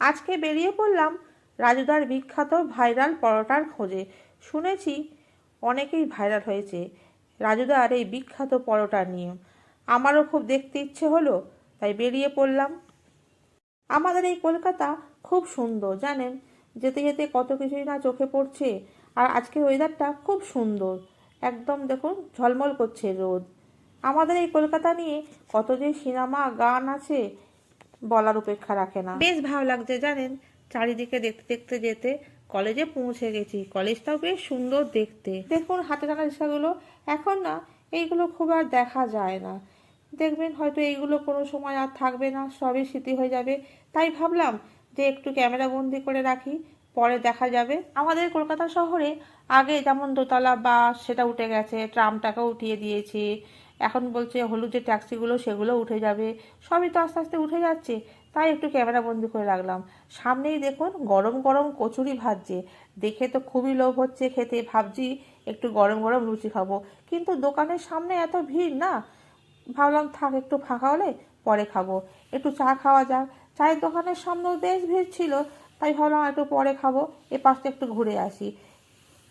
আজকে বেরিয়ে পড়লাম রাজুদার বিখ্যাত ভাইরাল পরোটার খোঁজে। শুনেছি অনেকেই ভাইরাল হয়েছে রাজুদার এই বিখ্যাত পরোটা নিয়ে। আমারও খুব দেখতে ইচ্ছে হলো, তাই বেরিয়ে পড়লাম। আমাদের এই কলকাতা খুব সুন্দর, জানেন? যেতে যেতে কত কিছুই না চোখে পড়ছে, আর আজকের ওয়েদারটা খুব সুন্দর। একদম দেখুন, ঝলমল করছে রোদ। আমাদের এই কলকাতা নিয়ে কত যে সিনেমা, গান আছে বলার উপেক্ষা রাখে না। বেশ ভালো লাগছে জানেন চারিদিকে দেখতে দেখতে যেতে কলেজে পৌঁছে গেছি। কলেজটাও বেশ সুন্দর দেখতে। দেখুন হাতে টাকা রিক্সাগুলো এখন না এইগুলো খুব আর দেখা যায় না। দেখবেন হয়তো এইগুলো কোনো সময় আর থাকবে না সবই স্মৃতি হয়ে যাবে। তাই ভাবলাম যে একটু ক্যামেরা বন্দি করে রাখি পরে দেখা যাবে। আমাদের কলকাতা শহরে আগে যেমন দোতলা বাস সেটা উঠে গেছে ট্রামটাকেও উঠিয়ে দিয়েছে। এখন বলছে, হলুদ যে ট্যাক্সিগুলো, সেগুলো উঠে যাবে। সবই তো আস্তে আস্তে উঠে যাচ্ছে। তাই একটু ক্যামেরা বন্দি করে রাখলাম। সামনেই দেখুন, গরম গরম কচুরি ভাজছে। দেখে তো খুবই লোভ হচ্ছে খেতে। ভাবছি একটু গরম গরম লুচি খাব। কিন্তু দোকানের সামনে এত ভিড় না? ভাবলাম, থাক, একটু ফাঁকা হলে পরে খাব। একটু চা খাওয়া যাক। চায়ের দোকানের সামনেও বেশ ভিড় ছিল। তাই ভাবলাম, একটু পরে খাব। এ পাশটা একটু ঘুরে আসি।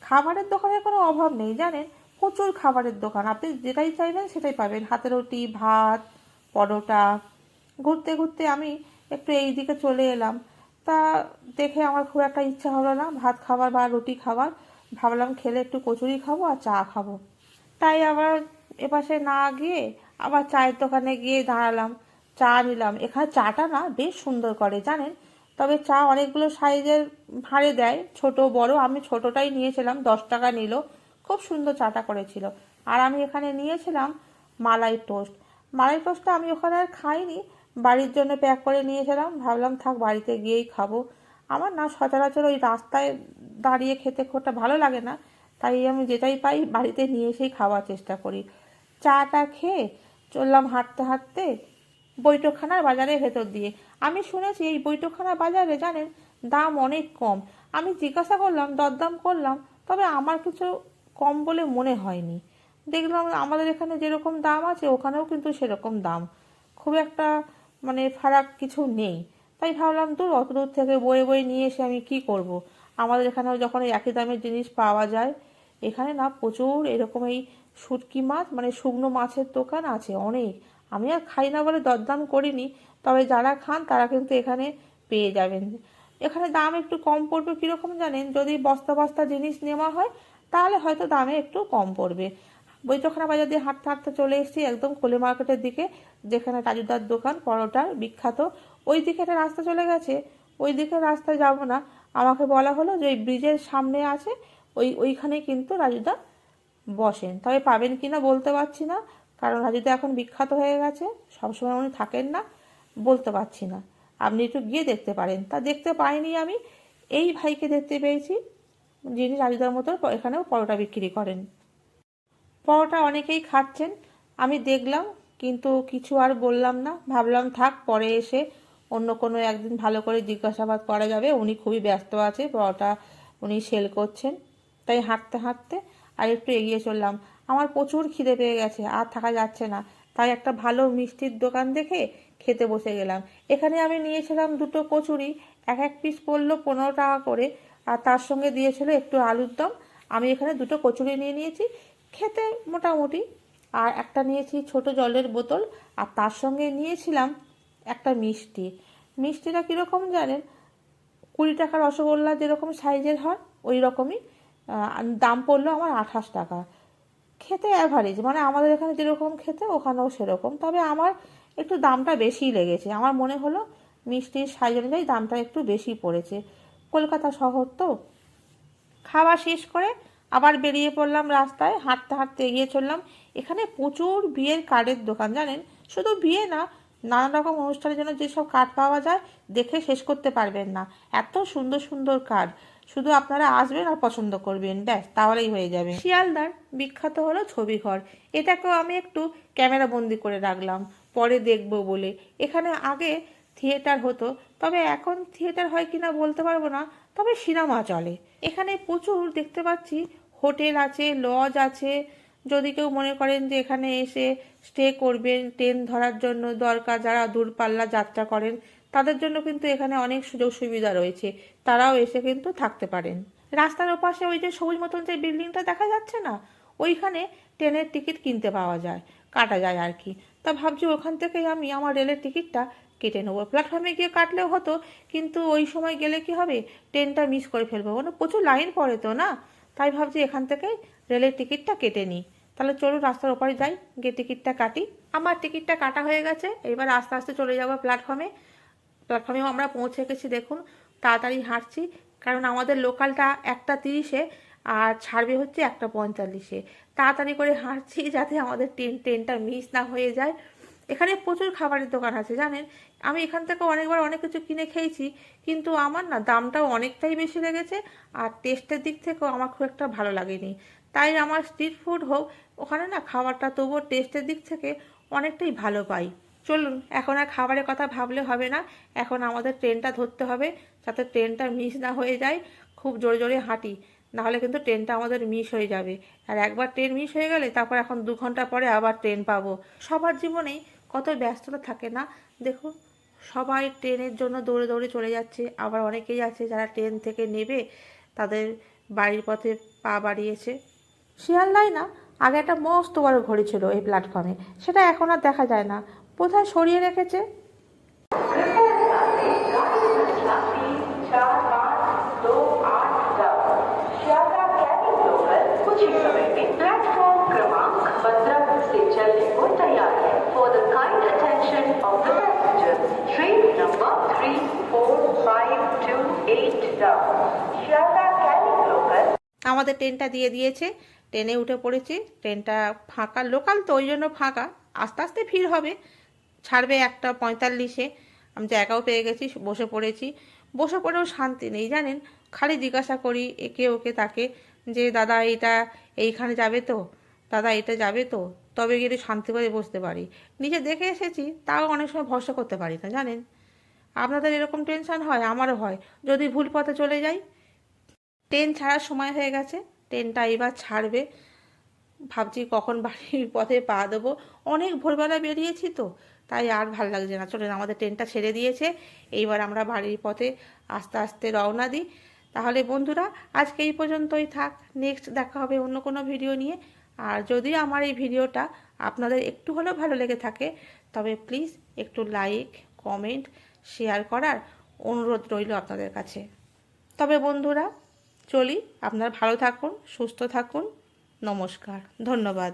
খাবারের দোকানের কোনো অভাব নেই, জানেন? প্রচুর খাবারের দোকান। আপনি যেটাই চাইবেন সেটাই পাবেন। হাতে রুটি, ভাত, পরোটা। ঘুরতে ঘুরতে আমি একটু এই দিকে চলে এলাম। তা দেখে আমার খুব একটা ইচ্ছা হলো না। ভাত খাবার বা রুটি খাবার। ভাবলাম খেলে একটু কচুরি খাব আর চা খাব। তাই আবার এপাশে না গিয়ে আবার চায়ের দোকানে গিয়ে দাঁড়ালাম। চা নিলাম। এখানে চাটা না বেশ সুন্দর করে, জানেন? তবে চা অনেকগুলো সাইজের ভাঁড়ে দেয়। ছোট, বড়। আমি ছোটটাই নিয়েছিলাম। দশ টাকা নিল। খুব সুন্দর চাটা করেছিল। আর আমি এখানে নিয়েছিলাম মালাই টোস্ট। মালাই টোস্টটা আমি ওখানে আর খাইনি, বাড়ির জন্য প্যাক করে নিয়েছিলাম। ভাবলাম থাক, বাড়িতে গিয়েই খাব। আমার না সচরাচর ওই রাস্তায় দাঁড়িয়ে খেতে খুবটা ভালো লাগে না। তাই আমি যেটাই পাই বাড়িতে নিয়ে এসেই খাওয়ার চেষ্টা করি। চাটা খেয়ে চললাম হাঁটতে হাঁটতে বৈঠকখানার বাজারের ভেতর দিয়ে। আমি শুনেছি এই বৈঠকখানার বাজারে জানেন দাম অনেক কম। আমি জিজ্ঞাসা করলাম, দরদাম করলাম, তবে আমার কিছু কম বলে মনে হয়নি। দেখলাম আমাদের এখানে যেরকম দাম আছে, ওখানেও কিন্তু সেরকম দাম। খুব একটা মানে ফারাক কিছু নেই। তাই ভাবলাম, দূর, অত দূর থেকে বয়ে বয়ে নিয়ে এসে আমি কি করব। আমাদের এখানেও যখন একই দামের জিনিস পাওয়া যায়, এখানে না প্রচুর এরকম এই শুটকি মাছ মানে শুকনো মাছের দোকান আছে অনেক। আমি আর খাই না বলে দরদাম করিনি, তবে যারা খান তারা কিন্তু এখানে পেয়ে যাবেন। এখানে দাম একটু কম পড়বে কীরকম জানেন? যদি বস্তা বস্তা জিনিস নেওয়া হয় তাহলে হয়তো দামে একটু কম পড়বে। বৈঠকখানা বাজার দিয়ে হাঁটতে হাঁটতে চলে এসেছি একদম কোলে মার্কেটের দিকে, যেখানে রাজুদার দোকান, পরোটার বিখ্যাত। ওই দিকে একটা রাস্তা চলে গেছে। ওই দিকে রাস্তায় যাব না। আমাকে বলা হলো যে ওই ব্রিজের সামনে আছে, ওই ওইখানে কিন্তু রাজুদা বসেন। তবে পাবেন কি না বলতে পারছি না, কারণ রাজুদা এখন বিখ্যাত হয়ে গেছে, সবসময় উনি থাকেন না, বলতে পারছি না। আপনি একটু গিয়ে দেখতে পারেন। তা দেখতে পাইনি আমি, এই ভাইকে দেখতে পেয়েছি। যিনি রাজুদার মতো এখানেও পরোটা বিক্রি করেন। পরোটা অনেকেই খাচ্ছেন। আমি দেখলাম, কিন্তু কিছু আর বললাম না। ভাবলাম, থাক, পরে এসে অন্য কোনো একদিন ভালো করে জিজ্ঞাসাবাদ করা যাবে। উনি খুবই ব্যস্ত আছে, পরোটা উনি সেল করছেন। তাই হাঁটতে হাঁটতে আর একটু এগিয়ে চললাম। আমার প্রচুর খিদে পেয়ে গেছে, আর থাকা যাচ্ছে না। তাই একটা ভালো মিষ্টির দোকান দেখে খেতে বসে গেলাম। এখানে আমি নিয়েছিলাম দুটো কচুরি। এক এক পিস পড়ল পনেরো টাকা করে। আর তার সঙ্গে দিয়েছিল একটু আলুর দম। আমি এখানে দুটো কচুরি নিয়ে নিয়েছি, খেতে মোটামুটি। আর একটা নিয়েছি ছোট জলের বোতল, আর তার সঙ্গে নিয়েছিলাম একটা মিষ্টি। মিষ্টিটা কীরকম জানেন? কুড়ি টাকা রসগোল্লা যেরকম সাইজের হয়, ওই রকমই। দাম পড়ল আমার আঠাশ টাকা। খেতে অ্যাভারেজ মানে আমাদের এখানে যেরকম খেতে, ওখানেও সেরকম। তবে আমার একটু দামটা বেশিই লেগেছে। আমার মনে হলো মিষ্টির সাইজ অনুযায়ী দামটা একটু বেশি পড়েছে। কলকাতা শহর তো। খাওয়া শেষ করে আবার বেরিয়ে পড়লাম রাস্তায়, হাঁটতে হাঁটতে এগিয়ে চললাম। এখানে প্রচুর বিয়ের কার্ডের দোকান, জানেন? শুধু বিয়ে না নানা রকম অনুষ্ঠানের জন্য যেসব কার্ড পাওয়া যায়, দেখে শেষ করতে পারবেন না। এত সুন্দর সুন্দর কার্ড। শুধু আপনারা আসবেন আর পছন্দ করবেন। ব্যাস, তাহলেই হয়ে যাবে। শিয়ালদার বিখ্যাত হলো ছবিঘর। এটাকেও আমি একটু ক্যামেরা বন্দি করে রাখলাম। পরে দেখব বলে। এখানে আগে থিয়েটার হতো, তবে এখন থিয়েটার হয় কিনা বলতে পারব না, তবে সিনেমা চলে। এখানে প্রচুর দেখতে পাচ্ছি, হোটেল আছে, লজ আছে, যদি কেউ মনে করেন যে এখানে এসে স্টে করবেন, ট্রেন ধরার জন্য দরকার, যারা দূরপাল্লা যাত্রা করেন, তাদের জন্য কিন্তু এখানে অনেক সুযোগ সুবিধা রয়েছে, তারাও এসে কিন্তু থাকতে পারেন। রাস্তার ওপাশে ওই যে সবুজ মতন যে বিল্ডিংটা দেখা যাচ্ছে না, ওইখানে ট্রেনের টিকিট কিনতে পাওয়া যায়, কাটা যায় আর কি। তা ভাবছি ওখান থেকেই আমি আমার রেলের টিকিটটা কেটে নেব। প্ল্যাটফর্মে গিয়ে কাটলেও হতো, কিন্তু ওই সময় গেলে কি হবে? ট্রেনটা মিস করে ফেলব। মানে প্রচুর লাইন পড়ে তো না? তাই ভাবছি এখান থেকেই রেলের টিকিটটা কেটে নিই। তাহলে চলুন রাস্তার ওপারে যাই, গিয়ে টিকিটটা কাটি। আমার টিকিটটা কাটা হয়ে গেছে, এবার আস্তে আস্তে চলে যাব প্ল্যাটফর্মে প্ল্যাটফর্মেও আমরা পৌঁছে গেছি, দেখুন, তাড়াতাড়ি হাঁটছি, কারণ আমাদের লোকালটা একটা তিরিশে, আর ছাড়বে হচ্ছে একটা পঁয়তাল্লিশে। তাড়াতাড়ি করে হাঁটছি যাতে আমাদের ট্রেন ট্রেনটা মিস না হয়ে যায়। এখানে প্রচুর খাবারের দোকান আছে, জানেন? আমি এখান থেকে অনেকবার অনেক কিছু কিনে খেয়েছি, কিন্তু আমার না দামটাও অনেকটাই বেশি লেগেছে আর টেস্টের দিক থেকেও আমার খুব একটা ভালো লাগেনি। তাই আমার স্ট্রিট ফুড হোক, ওখানে না খাবারটা তবুও টেস্টের দিক থেকে অনেকটাই ভালো পাই। চলুন, এখন আর খাবারের কথা ভাবলে হবে না, এখন আমাদের ট্রেনটা ধরতে হবে যাতে ট্রেনটা মিস না হয়ে যায়, খুব জোরে জোরে হাঁটি, নাহলে কিন্তু ট্রেনটা আমাদের মিস হয়ে যাবে। আর একবার ট্রেন মিস হয়ে গেলে তারপর এখন দু ঘণ্টা পরে আবার ট্রেন পাবো। সবার জীবনেই কত ব্যস্ততা থাকে না। দেখুন, সবাই ট্রেনের জন্য দৌড়ে দৌড়ে চলে যাচ্ছে। আবার অনেকেই আছে যারা ট্রেন থেকে নেবে, তাদের বাড়ির পথে পা বাড়িয়েছে। শিয়ালদায় না? আগে একটা মস্ত বড় ঘড়ি ছিল এই প্ল্যাটফর্মে সেটা এখন আর দেখা যায় না। কোথায় সরিয়ে রেখেছে? আমাদের ট্রেনটা দিয়ে দিয়েছে, ট্রেনে উঠে পড়েছি, ট্রেনটা ফাঁকা লোকাল তো ওই জন্য ফাঁকা, আস্তে আস্তে ভিড় হবে, ছাড়বে একটা পঁয়তাল্লিশে, আমি জায়গাও পেয়ে গেছি, বসে পড়েছি, বসে পড়েও শান্তি নেই, জানেন, খালি জিজ্ঞাসা করি, একে ওকে তাকে, যে দাদা এটা এইখানে যাবে তো, দাদা এটা যাবে তো, তবে গিয়ে শান্তি করে বসতে পারি, নিজে দেখে এসেছি, তাও অনেক সময় ভরসা করতে পারি না, জানেন আপনাদের এরকম টেনশন হয়? আমারও হয়। যদি ভুল পথে চলে যাই? ট্রেন ছাড়ার সময় হয়ে গেছে। ট্রেনটা এবার ছাড়বে। ভাবছি কখন বাড়ির পথে পা দেবো। অনেক ভোরবেলা বেরিয়েছি তো, তাই আর ভালো লাগছে না। চলেন, আমাদের ট্রেনটা ছেড়ে দিয়েছে। এইবার আমরা বাড়ির পথে আস্তে আস্তে রওনা দিই। তাহলে বন্ধুরা, আজকে এই পর্যন্তই থাক। নেক্সট দেখা হবে অন্য কোনো ভিডিও নিয়ে। আর যদি আমার এই ভিডিওটা আপনাদের একটু হলেও ভালো লেগে থাকে, তবে প্লিজ একটু লাইক কমেন্ট শেয়ার করার অনুরোধ রইল আপনাদের কাছে। তবে বন্ধুরা, চলি, আপনারা ভালো থাকুন, সুস্থ থাকুন। নমস্কার, ধন্যবাদ।